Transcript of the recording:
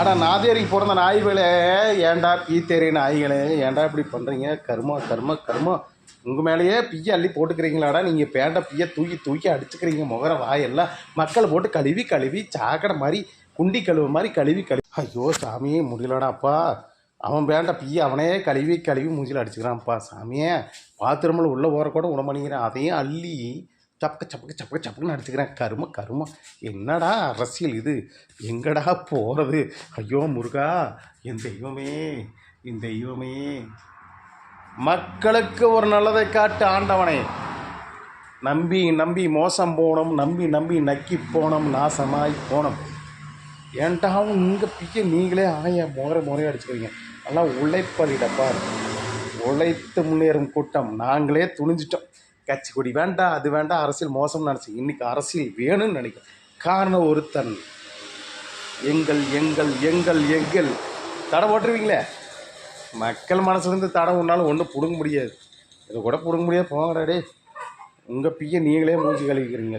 அடா நாதேரிக்கு பிறந்த நாய்களே ஏன்டா பீத்தேரி நாய்களே ஏன்டா இப்படி பண்ணுறீங்க கருமா கரும கருமம் உங்கள் மேலேயே பிய்ய அள்ளி போட்டுக்கிறீங்களாடா. நீங்கள் பேண்ட பியை தூக்கி தூக்கி அடிச்சுக்கிறீங்க முகர வாயெல்லாம். மக்களை போட்டு கழுவி கழுவி சாக்கடை மாதிரி குண்டி கழுவு மாதிரி கழுவி கழுவி. ஐயோ சாமி முடியலடாப்பா அவன் பேண்ட பிய்ய அவனே கழுவி கழுவி மூஞ்சில் அடிச்சுக்கிறான்ப்பா சாமியே. பாத்ரூமில் உள்ளே போகிற கூட உடம்பு அதையும் அள்ளி சப்பக்க சப்பக்க சப்பக்க சப்பக்குன்னு அடிச்சுக்கிறேன் கரும கரும. என்னடா அரசியல் இது? எங்கடா போகிறது ஐயோ முருகா என் தெய்வமே என் தெய்வமே. மக்களுக்கு ஒரு நல்லதை காட்டு ஆண்டவனே. நம்பி நம்பி மோசம் போனோம் நம்பி நம்பி நக்கி போனோம் நாசமாய் போனோம். ஏன்டாவும் இங்கே பிக்க நீங்களே ஆய முறை முறையாக அடிச்சுக்கிறீங்க? நல்லா உழைப்பதிடப்பா உழைத்து முன்னேறும் கூட்டம். நாங்களே துணிஞ்சிட்டோம். கட்சி கொடி வேண்டாம் அது வேண்டாம் அரசியல் மோசம்னு நினச்சி இன்றைக்கி அரசியல் வேணும்னு நினைக்கிறேன். காரணம் ஒருத்தன். எங்கள் எங்கள் எங்கள் எங்கள். தடை போட்டுருவீங்களே? மக்கள் மனசுலேருந்து தடை ஒன்றாலும் ஒன்றும் பிடுங்க முடியாது. இதை கூட பிடுங்க முடியாது போங்கடா டே உங்கள் பிய நீங்களே மூஞ்சி கழுவிக்கிறீங்க.